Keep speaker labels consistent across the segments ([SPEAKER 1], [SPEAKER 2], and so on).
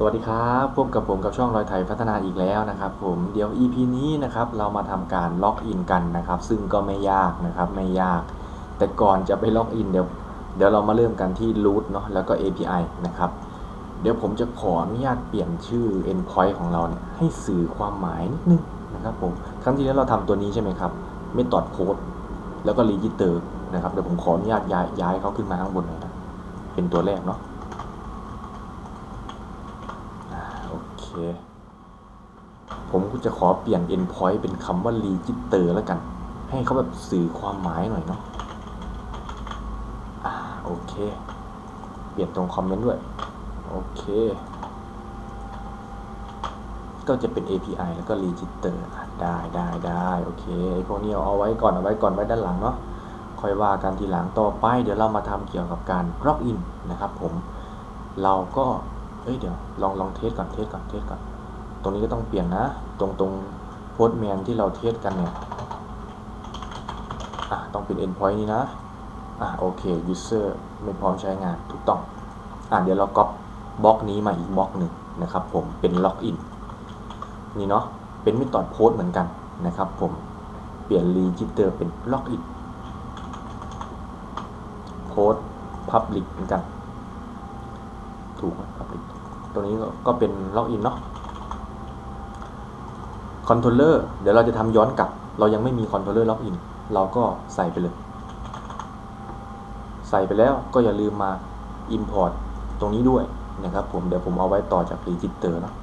[SPEAKER 1] สวัสดีครับพบกับผมกับช่องรอยไทยพัฒนาอีกแล้วนะครับ ผมเดี๋ยว EP นี้นะครับเรามาทำการล็อกอินกันนะครับ ซึ่งก็ไม่ยากนะครับไม่ยาก แต่ก่อนจะไปล็อกอินเดี๋ยวเดี๋ยวเรามาเริ่มกันที่ root เนาะแล้วก็ API นะครับ เดี๋ยวผมจะขออนุญาตเปลี่ยนชื่อ endpoint ของเราเนี่ยให้สื่อความหมายนิดนึงนะครับผมครั้งที่แล้วเราทำตัวนี้ใช่ไหมครับ method code แล้วก็ register นะครับเดี๋ยวผมขออนุญาตย้ายย้ายเขาขึ้นมาข้างบนหน่อยนะเป็นตัวแรกเนาะ อ่าโอเค ผมก็จะขอเปลี่ยน endpoint เป็นคำว่า register แล้วกัน ให้เขาแบบสื่อความหมายหน่อยเนาะอ่าโอเค เปลี่ยนตรงคอมเมนต์ด้วย โอเค ก็จะเป็น API แล้วก็ register ได้ได้ได้โอเคไอพวกนี้เอาไว้ก่อนเอาไว้ก่อนไว้ด้านหลังเนาะค่อยว่ากันทีหลังต่อไป เดี๋ยวเรามาทำเกี่ยวกับการ log in นะครับผม เราก็ เอ้ยเดี๋ยวลองลองเทสก่อนเทสก่อนเทสก่อน ตรงนี้ก็ต้องเปลี่ยนนะ ตรงตรงโพสแมนที่เราเทสกันเนี่ยอะต้องเป็น endpoint นี้นะอะโอเค user ไม่พร้อมใช้งานถูกต้องอะเดี๋ยวเราก๊อปบล็อกนี้มาอีกบล็อกหนึ่งนะครับผมเป็น login นี่เนาะเป็นมิตอดโพสเหมือนกันนะครับผมเปลี่ยน register เป็น login โพส public เหมือนกัน ถูกไหม ตัวนี้ก็เป็นล็อกอินเนาะคอนโทรลเลอร์เดี๋ยวเราจะทำย้อนกลับ เรายังไม่มีคอนโทรลเลอร์ล็อกอินเราก็ใส่ไปเลย ใส่ไปแล้วก็อย่าลืมมา Import ตรงนี้ด้วยนะครับผมเดี๋ยวผมเอาไว้ต่อจาก Register เนาะ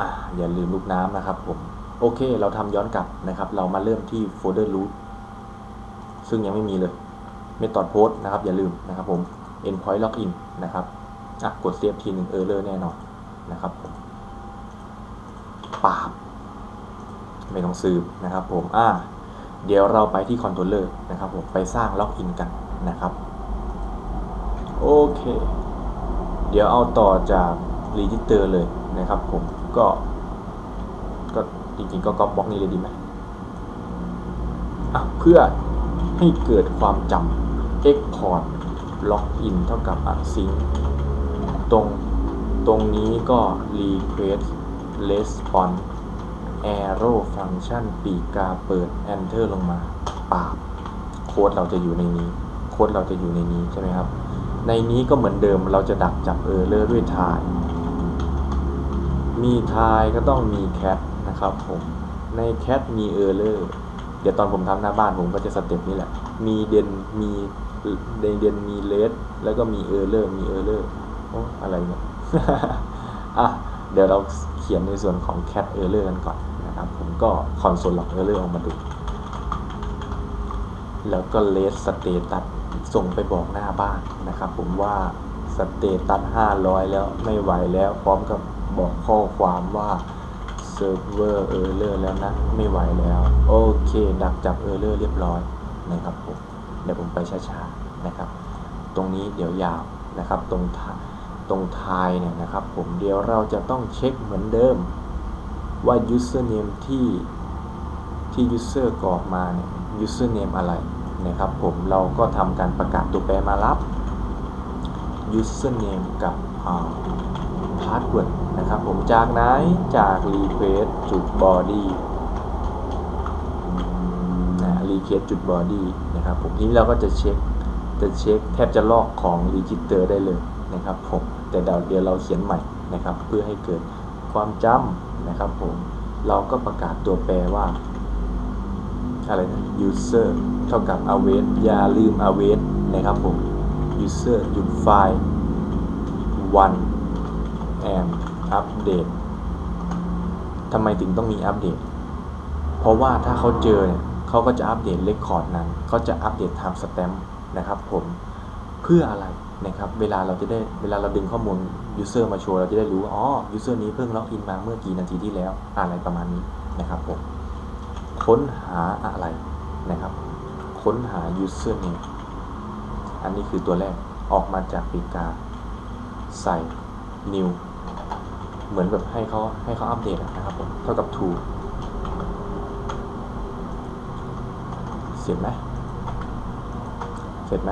[SPEAKER 1] อ่าอย่าลืมลูกน้ำนะครับผม โอเคเราทำย้อนกลับนะครับ เรามาเริ่มที่โฟลเดอร์ root ซึ่งยังไม่มีเลย Method Post นะครับอย่าลืมนะครับผม Endpoint Login นะครับ อะกดเซฟทีหนึ่งเออร์เลอร์แน่นอนนะครับผมปาบไม่ต้องซื้อนะครับผมอ่าเดี๋ยวเราไปที่คอนโทรลเลอร์นะครับผมไปสร้างล็อกอินกันนะครับโอเค เดี๋ยวเอาต่อจากรีจิสเตอร์เลยนะครับผมก็ ก็จริงๆก็ก๊อปบล็อกนี้เลยดีไหมอะเพื่อให้เกิดความจำ Export Login เท่ากับ async ตรง ตรงนี้ก็ request response arrow function ปีกกาเปิด enter ลงมาปาบโค้ดเราจะอยู่ในนี้ โค้ดเราจะอยู่ในนี้ใช่ไหมครับ ในนี้ก็เหมือนเดิมเราจะดักจับ error ด้วย try มี try ก็ต้องมี cat นะครับผม ใน cat มี error เดี๋ยวตอนผมทำหน้าบ้านผมก็จะสเต็ปนี้แหละ มีเดนมีในเดนมีเลสแล้วก็มีเออร์เลอร์มีเออร์เลอร์ โอ้อะไรเนี่ยอะเดี๋ยวเราเขียนในส่วนของ cat error กันก่อนนะครับ ผมก็ console log error ออกมาดู แล้วก็ let status ส่งไปบอกหน้าบ้านนะครับ ผมว่า status 500 แล้วไม่ไหวแล้วพร้อมกับบอกข้อความว่าเซิร์ฟเวอร์เออร์เลอร์แล้วนะ ไม่ไหวแล้ว โอเค ดักจับเออร์เลอร์เรียบร้อยนะครับผมเดี๋ยวผมไปช้าๆนะครับ ตรงนี้เดี๋ยวยาวนะครับ ตรงทา ตรงทายเนี่ยนะครับผมเดี๋ยวเราจะต้องเช็คเหมือนเดิมว่า username ที่ที่ user กรอกมาเนี่ย username อะไรนะครับผมเราก็ทำการประกาศตัวแปรมารับ username กับ password นะครับผมจากไหนจาก request จุด body นะ request จุด body นะครับผมทีนี้เราก็จะเช็คจะเช็คแทบจะลอกของ register ได้เลย นะครับผมแต่เดี๋ยวเราเขียนใหม่นะครับ เพื่อให้เกิดความจำนะครับผมเราก็ประกาศตัวแปรว่าอะไรนะ user เท่ากับ await อย่าลืม await นะครับผม user หยุดไฟล์ one and update ทำไมถึงต้องมีอัปเดต เพราะว่าถ้าเขาเจอเนี่ยเขาก็จะอัปเดตเรคคอร์ดนั้น เขาจะอัปเดต time stamp นะครับผม เพื่ออะไร นะครับ เวลาเราจะได้เวลาเราดึงข้อมูล user มาโชว์ เราจะได้รู้ว่า อ๋อ user นี้เพิ่งล็อกอินมาเมื่อกี่นาทีที่แล้ว อะไรประมาณนี้นะครับผม ค้นหาอะไรนะครับ ค้นหา user name อันนี้คือตัวแรก ออกมาจากปีกา ใส่ new เหมือนแบบให้เขาให้เขาอัปเดตนะครับผม เท่ากับ to เสร็จไหมเสร็จไหม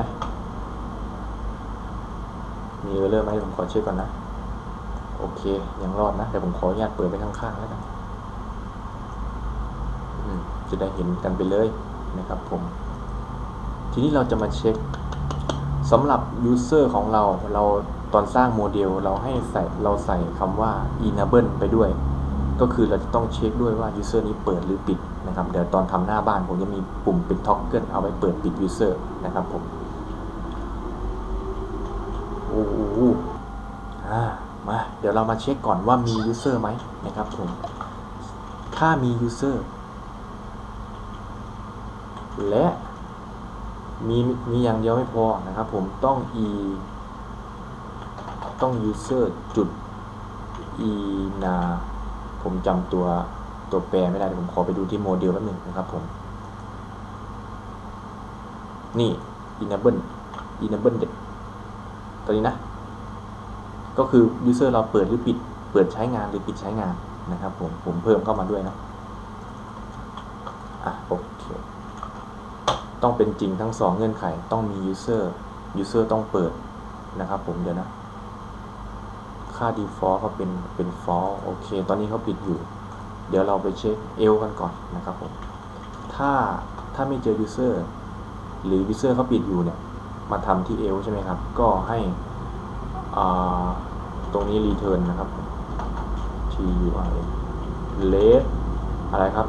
[SPEAKER 1] มีเออร์เลอร์ไหมผมขอเช็คก่อนนะ โอเค ยังรอดนะ แต่ผมขออนุญาตเปิดไปข้างๆแล้วกันจะได้เห็นกันไปเลยนะครับผม ทีนี้เราจะมาเช็คสำหรับ user ของเรา เราตอนสร้างโมเดลเราให้ใส่เราใส่คำว่า enable ไปด้วย ก็คือเราจะต้องเช็คด้วยว่า user นี้เปิดหรือปิดนะครับ เดี๋ยวตอนทำหน้าบ้านผมจะมีปุ่มเป็น toggle เอาไว้เปิดปิด user นะครับผม อ้โหอ่ามาเดี๋ยวเรามาเช็คก่อนว่ามี user ไหมนะครับผมถ้ามี user และมีมีอย่างเดียวไม่พอนะครับผมต้อง e ต้อง user จุด e นาผมจำตัวตัวแปรไม่ได้ผมขอไปดูที่โมเดลแป๊บหนึงนะครับผมนี่ enable enable เด็ด ตัวนี้นะ ก็คือ user เราเปิดหรือปิด เปิดใช้งานหรือปิดใช้งานนะครับผม ผมเพิ่มเข้ามาด้วยนะ อะโอเค ต้องเป็นจริงทั้งสองเงื่อนไข ต้องมี user user ต้องเปิดนะครับผม เดี๋ยวนะ ค่า default เขาเป็น เป็น false โอเค ตอนนี้เขาปิดอยู่ เดี๋ยวเราไปเช็ค L กันก่อนนะครับผม ถ้า ถ้าไม่เจอ user หรือ user เขาปิดอยู่เนี่ย มาทำที่ L ใช่ไหมครับ ก็ให้อ่าตรงนี้ return นะครับ t u r l let อะไรครับ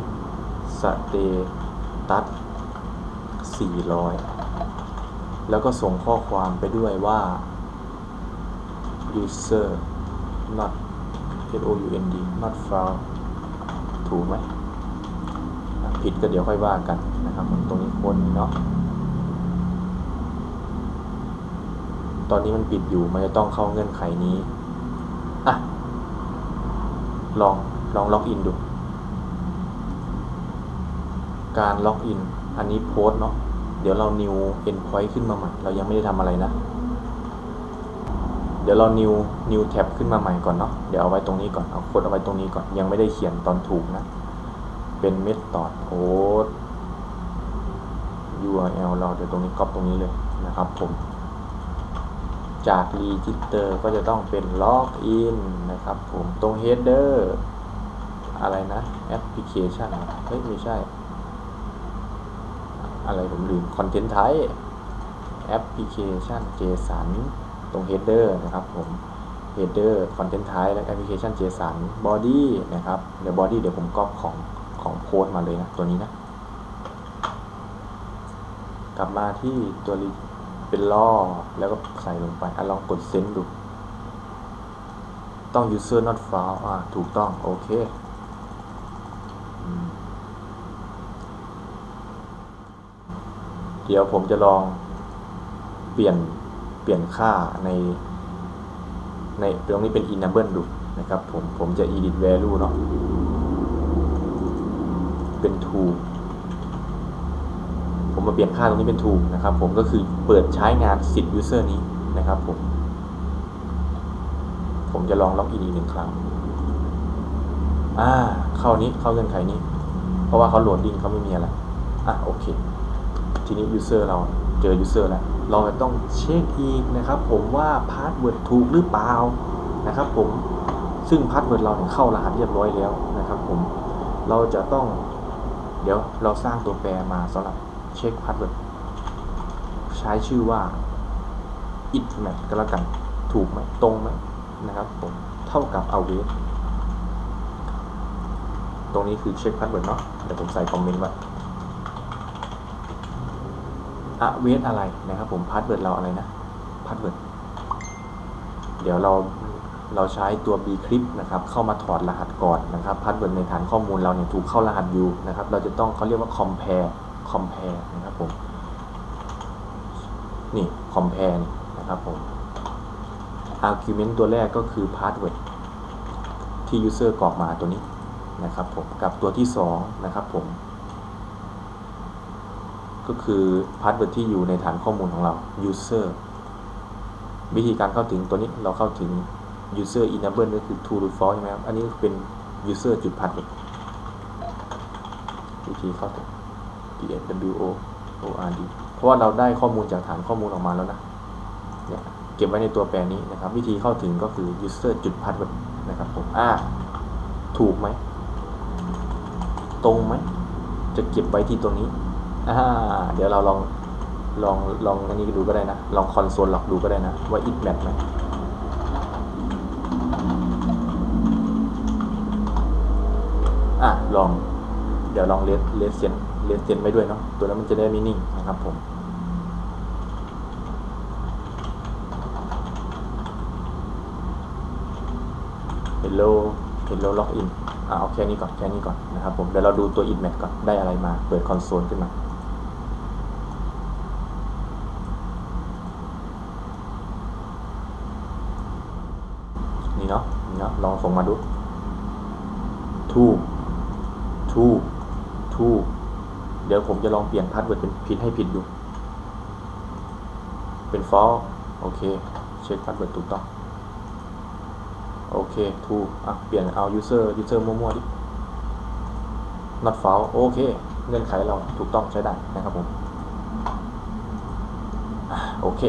[SPEAKER 1] status 400 แล้วก็ส่งข้อความไปด้วยว่า user not f o u n d not found ถูกไหม ผิดก็เดี๋ยวค่อยว่ากันนะครับ ตรงนี้คนเนาะ ตอนนี้มันปิดอยู่ มันจะต้องเข้าเงื่อนไขนี้ อะ ลอง ลองล็อกอินดู การล็อกอิน อันนี้โพสเนาะ เดี๋ยวเรา new endpoint ขึ้นมาใหม่ เรายังไม่ได้ทำอะไรนะ เดี๋ยวเรา new new tab ขึ้นมาใหม่ก่อนเนาะ เดี๋ยวเอาไว้ตรงนี้ก่อน เอาโค้ดเอาไว้ตรงนี้ก่อน ยังไม่ได้เขียนตอนถูกนะ เป็น method post URL เราเดี๋ยวตรงนี้ก๊อปตรงนี้เลยนะครับผม จาก register ก็จะต้องเป็น login นะครับผมตรง header อะไรนะ application เฮ้ยไม่ใช่ อะไรผมลืม content type application JSON ตรง header นะครับผม header content type และ application JSON body นะครับเดี๋ยว body เดี๋ยวผมก๊อปของของโพสมาเลยนะ ตัวนี้นะ กลับมาที่ตัว re- เป็นล่อแล้วก็ใส่ลงไปอะลองกดเซนดู ต้อง user not found อ่าถูกต้อง โอเคเดี๋ยวผมจะลองเปลี่ยนเปลี่ยนค่าใน ในตรงนี้เป็น enable ดูนะครับผมผมจะ edit value เนาะเป็น true ผมาเปลี่ยนค่าตรงนี้เป็น true นะครับผมก็คือเปิดใช้งานสิทธิ์ user นี้นะครับผม ผมจะลองล็อกอินอีกหนึ่งครั้งอ่าเข้านี้เข้าเงื่อนไขนี้ เพราะว่าเขาโหลดดิ้งเขาไม่มีอะไรอะโอเค ทีนี้ user เราเจอ user แล้ว เราจะต้องเช็คอีกนะครับผมว่าพาสเวิร์ดถูกหรือเปล่านะครับผมซึ่งพาสเวิร์ดเราเนี่ยเข้ารหัสเรียบร้อยแล้วนะครับผมเราจะต้องเดี๋ยวเราสร้างตัวแปรมาสำหรับ เช็คพาสเวิร์ดใช้ชื่อว่า it match ก็แล้วกัน ถูกไหมตรงไหมนะครับผมเท่ากับ await ตรงนี้คือเช็คพาสเวิร์ดเนาะเดี๋ยวผมใส่คอมเมนต์ไว้ await อะไรนะครับผมพาสเวิร์ดเราอะไรนะพาสเวิร์ดเดี๋ยวเราเราใช้ตัว bcrypt นะครับ เข้ามาถอดรหัสก่อนนะครับพาสเวิร์ดในฐานข้อมูลเราเนี่ยถูกเข้ารหัสอยู่นะครับ เราจะต้องเขาเรียกว่า compare compare นะครับผม นี่ compare นี่นะครับผม argument ตัวแรกก็คือ password ที่ user กรอกมาตัวนี้นะครับผม กับตัวที่สองนะครับผม ก็คือ password ที่อยู่ในฐานข้อมูลของเรา user วิธีการเข้าถึงตัวนี้เราเข้าถึง user enable ก็คือ true หรือ false ใช่ไหมครับ อันนี้เป็น user จุด password วิธีเข้าถึง w o o r d เพราะว่าเราได้ข้อมูลจากฐานข้อมูลออกมาแล้วนะ เนี่ยเก็บไว้ในตัวแปรนี้นะครับ วิธีเข้าถึงก็คือ user จุด password นะครับผมอ่าถูกไหม ตรงไหม จะเก็บไว้ที่ตัวนี้อ่าเดี๋ยวเราลองลองลองอันนี้ดูก็ได้นะ ลองคอนโซลหล็อกดูก็ได้นะ ว่า it match ไหมอะลอง เดี๋ยวลองเลสเลสเซน เลสเซนไว้ด้วยเนาะตัวนั้นมันจะได้ไม่นิ่งนะครับผม Hello Hello Login อะเอาแค่นี้ก่อนแค่นี้ก่อนนะครับผมเดี๋ยวเราดูตัว it match ก่อนได้อะไรมาเปิดคอนโซลขึ้นมานี่เนาะนี่เนาะลองส่งมาดู two two two เดี๋ยวผมจะลองเปลี่ยนพาสเวิร์ดเป็นผิดให้ผิดดู เป็น false โอเค เช็คพาสเวิร์ดถูกต้อง โอเค two อะเปลี่ยนเอา user user มั่วๆดิ not false โอเค เงื่อนไขเราถูกต้องใช้ได้นะครับผม โอเค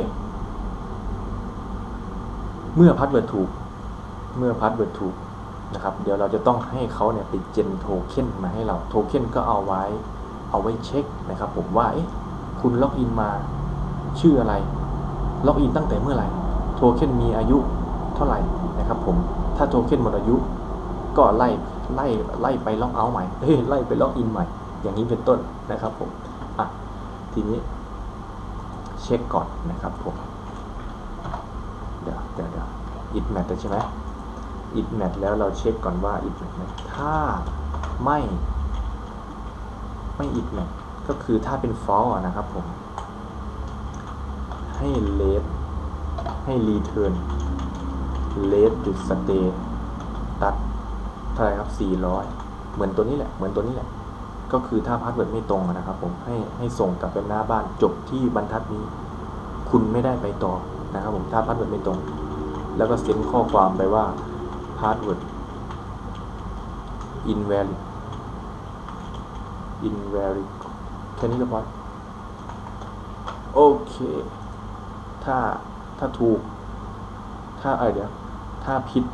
[SPEAKER 1] เมื่อพาสเวิร์ดถูก เมื่อพาสเวิร์ดถูกนะครับ เดี๋ยวเราจะต้องให้เขาเนี่ยไปเจนโทเค็นมาให้เรา โทเค็นก็เอาไว้ เอาไว้เช็คนะครับผมว่าคุณล็อกอินมาชื่ออะไร ล็อกอินตั้งแต่เมื่อไหร่โทเค็นมีอายุเท่าไหร่นะครับผมถ้าโทเค็นหมดอายุ ก็ไล่ไล่ไล่ไปล็อกเอาท์ใหม่ไล่ไปล็อกอินใหม่ อย่างนี้เป็นต้นนะครับผมอะทีนี้ เช็คก่อนนะครับผมเดี๋ยวเดี๋ยวเดี๋ยวอิดแมทใช่ไหม it match แล้วเราเช็คก่อนว่า it match ไหมถ้าไม่ ไม่ it match ก็คือถ้าเป็น false อะนะครับผม ให้ let ให้ return let จุด stay ตัดเท่าไรครับ 400 เหมือนตัวนี้แหละ เหมือนตัวนี้แหละ ก็คือถ้าพาสเวิร์ดไม่ตรงนะครับผม ให้ให้ส่งกลับไปหน้าบ้านจบที่บรรทัดนี้ คุณไม่ได้ไปต่อนะครับผม ถ้าพาสเวิร์ดไม่ตรง แล้วก็เซ็นข้อความไปว่า password invalid invalid แค่นี้ก็พอโอเค ถ้าถ้าถูก ถ้าเออเดี๋ยว ถ้าผิด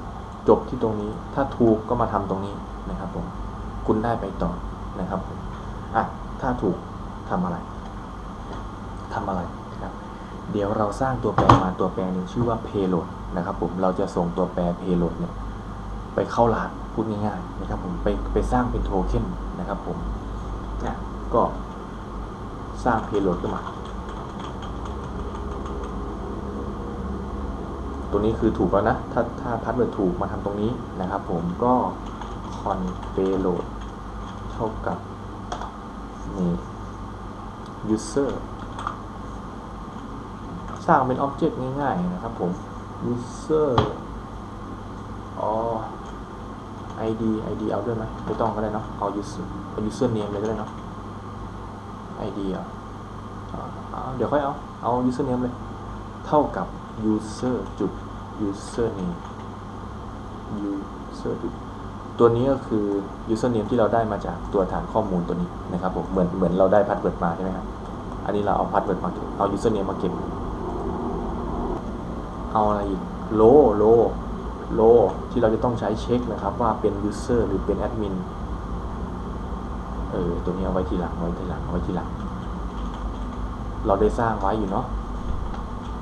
[SPEAKER 1] จบที่ตรงนี้ ถ้าถูกก็มาทำตรงนี้นะครับผม คุณได้ไปต่อนะครับผมอะ ถ้าถูกทำอะไรทำอะไรนะครับ เดี๋ยวเราสร้างตัวแปรมาตัวแปรหนึงชื่อว่า payload นะครับผม เราจะส่งตัวแปร payload เนี่ยไปเข้ารหัสพูดง่ายๆนะครับผม ไปไปสร้างเป็นโทเค็นนะครับผม ก็สร้าง payload ขึ้นมา ตัวนี้คือถูกแล้วนะ ถ้าถ้าพัดเวิร์ดถูกมาทำตรงนี้นะครับผมก็ con payload เท่ากับนี่ user สร้างเป็น object ง่ายๆนะครับผม user อ๋อ id id เอาด้วยไหมไม่ต้องก็ได้เนาะเอา user เอา user name เลยก็ได้เนาะ id อะอ่าอ่าเดี๋ยวค่อยเอา เอา user name เลย เท่ากับ user จุด user name user จุดตัวนี้ก็คือ user name ที่เราได้มาจากตัวฐานข้อมูลตัวนี้นะครับผม เหมือน เหมือนเราได้ password มาใช่ไหมครับ อันนี้เราเอา password มาเก็บ เอา user name มาเก็บ เอาอะไรอีกโลโลโลที่เราจะต้องใช้เช็คนะครับว่าเป็น user หรือเป็น admin เออตัวนี้เอาไว้ทีหลังไว้ทีหลังไว้ทีหลัง เราได้สร้างไว้อยู่เนาะ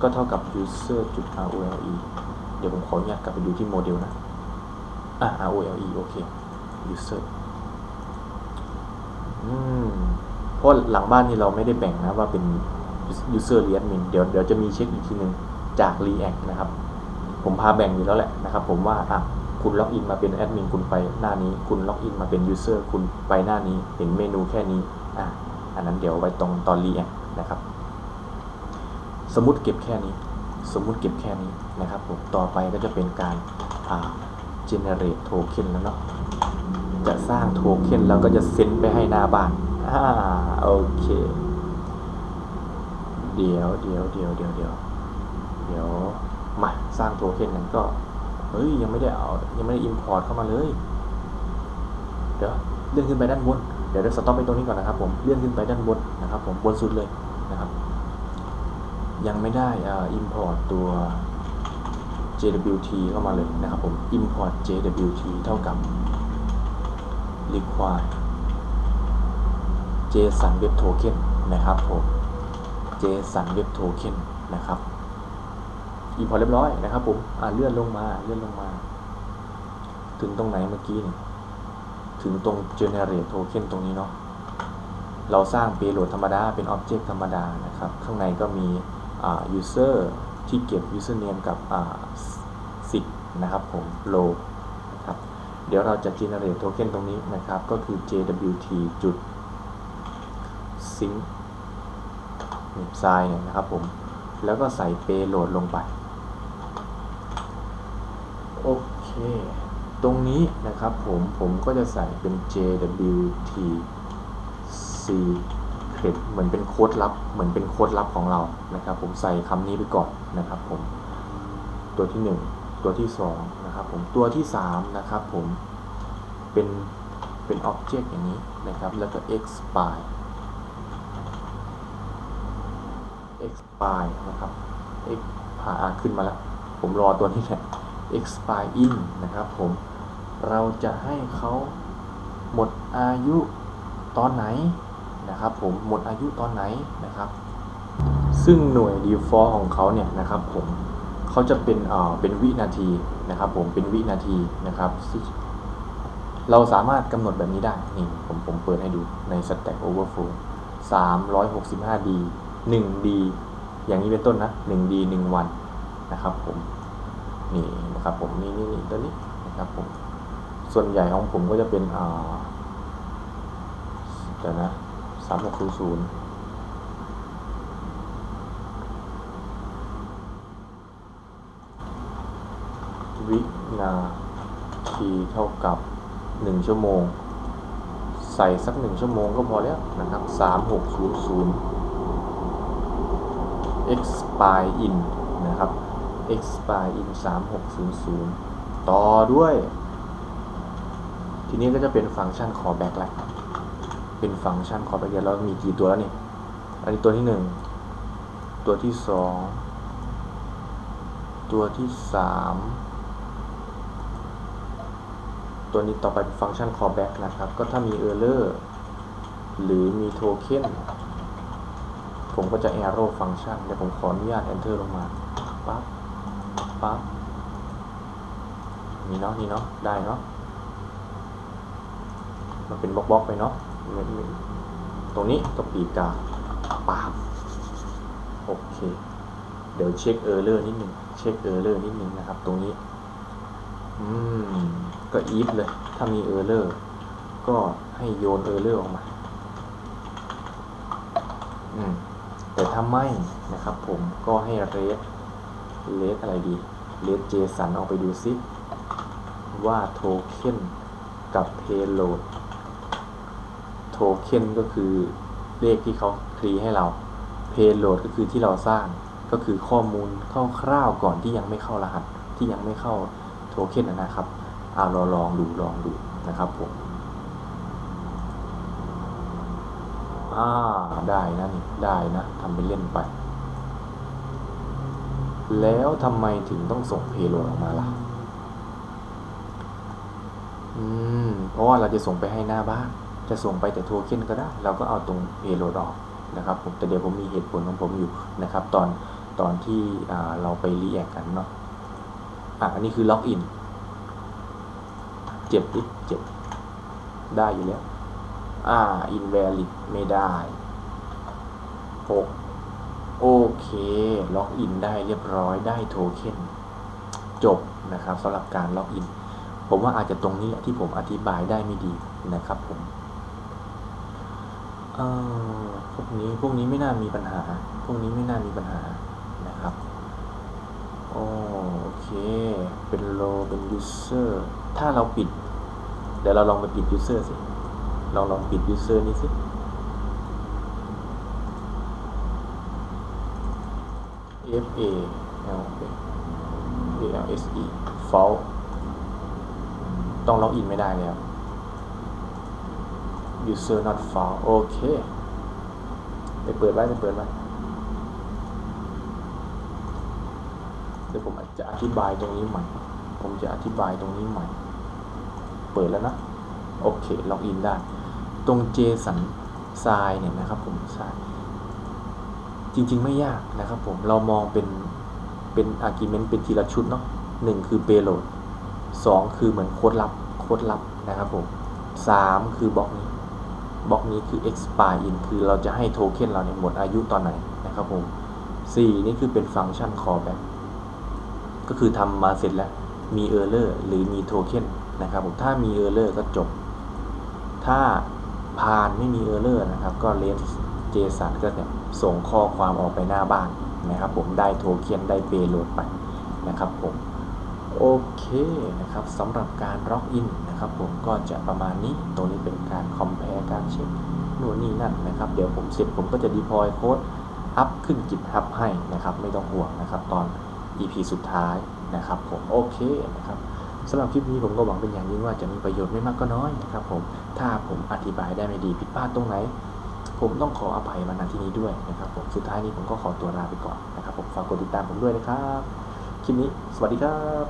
[SPEAKER 1] ก็เท่ากับ user จุด role เดี๋ยวผมขออนุญาตกลับไปดูที่โมเดลนะอะ role โอเค user อืมเพราะหลังบ้านนี่เราไม่ได้แบ่งนะว่าเป็น user หรือ admin เดี๋ยวเดี๋ยวจะมีเช็คอีกทีหนึ่งจาก React นะครับ ผมพาแบ่งอยู่แล้วแหละนะครับ ผมว่าอะ คุณล็อกอินมาเป็นแอดมินคุณไปหน้านี้ คุณล็อกอินมาเป็นยูเซอร์คุณไปหน้านี้ เห็นเมนูแค่นี้อะอันนั้นเดี๋ยวไว้ตรงตอน React นะครับ สมมติเก็บแค่นี้ สมมุติเก็บแค่นี้นะครับผมต่อไปก็จะเป็นการอ่า generate token แล้วเนาะจะสร้างโทเค็นแล้วก็จะเซ็นไปให้หน้าบ้านอ่าโอเค เดี๋ยวเดี๋ยวเดี๋ยวเดี๋ยวเดี๋ยวเดี๋ยวมาสร้างโทเค็นนั้นก็ เฮ้ยยังไม่ได้เอายังไม่ได้ import เข้ามาเลย เดี๋ยวเลื่อนขึ้นไปด้านบนเดี๋ยวเราสต็อปไปตรงนี้ก่อนนะครับผมเลื่อนขึ้นไปด้านบนนะครับผมบนสุดเลยนะครับ ยังไม่ได้อ่า import ตัว JWT เข้ามาเลยนะครับผม import JWT เท่ากับ require JSON Web Token นะครับผม JSON Web Token นะครับ import เรียบร้อยนะครับผมอ่าเลื่อนลงมาเลื่อนลงมา ถึงตรงไหนเมื่อกี้เนี่ยถึงตรง generate token ตรงนี้เนาะเราสร้าง payload ธรรมดา เป็น object ธรรมดานะครับ ข้างในก็มีอ่า user ที่เก็บ username กับอ่า10นะครับผม row นะครับเดี๋ยวเราจะ generate token ตรงนี้นะครับ ก็คือ jwt จุด sync ไซน์เนี่ยนะครับผม แล้วก็ใส่ payload ลงไป โอเค ตรงนี้นะครับผมผมก็จะใส่เป็น jwt secret เหมือนเป็นโค้ดลับ เหมือนเป็นโค้ดลับของเรานะครับ ผมใส่คำนี้ไปก่อนนะครับผมตัวที่ 1 ตัวที่2นะครับผมตัวที่3นะครับผมเป็นเป็น object อย่างนี้นะครับ แล้วก็ expire expire นะครับ x ผ่าขึ้นมาแล้ว ผมรอตัวนี้แหละ expire in นะครับผมเราจะให้เขาหมดอายุตอนไหนนะครับผมหมดอายุตอนไหนนะครับ ซึ่งหน่วย default ของเขาเนี่ยนะครับผมเขาจะเป็นเอ่อเป็นวินาทีนะครับผมเป็นวินาทีนะครับ เราสามารถกำหนดแบบนี้ได้นี่ผมผมเปิดให้ดูใน Stack Overflow 365D 1D อย่างนี้เป็นต้นนะ 1D 1 วันนะครับผม นี่นะครับผมนี่นี่นี่ตัวนี้นะครับผมส่วนใหญ่ของผมก็จะเป็นอ่าเดี๋ยวนะสามหกศูนย์ศูนย์วินาทีเท่ากับหนึ่งชั่วโมง ใส่สักหนึ่งชั่วโมงก็พอแล้วนะครับสามหกศูนย์ศูนย์ expire in นะครับ expire in 3600 ต่อด้วย ทีนี้ก็จะเป็นฟังก์ชัน callback แล้วเป็นฟังก์ชัน callback เดี๋ยวมีกี่ตัวแล้วนี่ อันนี้ตัวที่ 1 ตัวที่ 2 ตัวที่ 3 ตัวนี้ต่อไปเป็นฟังก์ชัน callback นะครับ ก็ถ้ามี error หรือมี token ผมก็จะ arrow function เดี๋ยวผมขออนุญาต enter ลงมาปั๊บ ปั๊บนี่เนาะนี่เนาะได้เนาะมันเป็นบล็อกๆไปเนาะตรงนี้ก็ปีกกาปั๊บโอเค เดี๋ยวเช็คเออร์เลอร์นิดนึงเช็คเออร์เลอร์นิดนึงนะครับ ตรงนี้ อืม ก็ if เลย ถ้ามีเออร์เลอร์ก็ให้โยนเออร์เลอร์ออกมา อืม แต่ถ้าไม่นะครับผมก็ให้เรท เรทอะไรดีเรท JSON ออกไปดูซิว่าโทเค็นกับ payload โทเค็นก็คือเลขที่เขาคลีให้เรา payload ก็คือที่เราสร้างก็คือข้อมูลคร่าวๆก่อนที่ยังไม่เข้ารหัสที่ยังไม่เข้าโทเค็นนะครับเอาเราลองดูลองดูนะครับผมอ่าได้นะนี่ได้นะทำเป็นเล่นไป แล้วทำไมถึงต้องส่งเพโลดออกมาล่ะ อืม เพราะว่าเราจะส่งไปให้หน้าบ้าน จะส่งไปแต่โทเค็นก็ได้ เราก็เอาตรงเพโลดออกนะครับผม แต่เดี๋ยวผมมีเหตุผลของผมอยู่นะครับ ตอนตอนที่เราไปรีแอคกันเนาะ อะ อันนี้คือล็อกอิน เจ็บดิเจ็บ ได้อยู่แล้ว อ่า invalid ไม่ได้6 โอเค ล็อกอินได้เรียบร้อยได้โทเค็นจบนะครับสำหรับการล็อกอิน ผมว่าอาจจะตรงนี้แหละที่ผมอธิบายได้ไม่ดีนะครับผมเออพวกนี้พวกนี้ไม่น่ามีปัญหา พวกนี้ไม่น่ามีปัญหานะครับโอเค เป็นโลเป็น user ถ้าเราปิด เดี๋ยวเราลองไปปิด user สิลองลองปิด user นี้สิ l s e fault ต้องล็อกอินไม่ได้แล้ว user not found โอเคไปเปิดไว้ไปเปิดไว้เดี๋ยวผมจะอธิบายตรงนี้ใหม่ ผมจะอธิบายตรงนี้ใหม่ เปิดแล้วนะ โอเค ล็อกอินได้ ตรง JSON ทรายเนี่ยนะครับผมทราย จริง ๆ ไม่ยากนะครับผมเรามองเป็นเป็น argument เป็นทีละชุดเนาะหนึ่งคือ payload สองคือเหมือนโค้ดลับโค้ดลับนะครับผมสามคือบล็อกนี้บล็อกนี้คือ expire in คือเราจะให้โทเค็นเราเนี่ยหมดอายุตอนไหนนะครับผมสี่นี่คือเป็นฟังก์ชัน callback ก็คือทำมาเสร็จแล้วมี error หรือมีโทเค็นนะครับผมถ้ามี error ก็จบ ถ้าผ่านไม่มี error นะครับก็ let JSON ก็เนี่ยส่งข้อความออกไปหน้าบ้านนะครับผมได้โทเค็นได้ payload ไปนะครับผมโอเคนะครับสำหรับการล็อกอินนะครับผมก็จะประมาณนี้ตรงนี้เป็นการคอมเพลการเช็คนู่นนี่นั่นนะครับ เดี๋ยวผมเสร็จผมก็จะ deploy โค้ดอัพขึ้น GitHub ให้นะครับ ไม่ต้องห่วงนะครับ ตอน EP สุดท้ายนะครับ ผมโอเคนะครับสำหรับคลิปนี้ผมก็หวังเป็นอย่างยิ่งว่าจะมีประโยชน์ไม่มากก็น้อยนะครับผมถ้าผมอธิบายได้ไม่ดีผิดพลาดตรงไหน ผมต้องขออภัยมาณที่นี้ด้วยนะครับผมสุดท้ายนี้ผมก็ขอตัวลาไปก่อนนะครับผมฝากกดติดตามผมด้วยนะครับ คลิปนี้สวัสดีครับ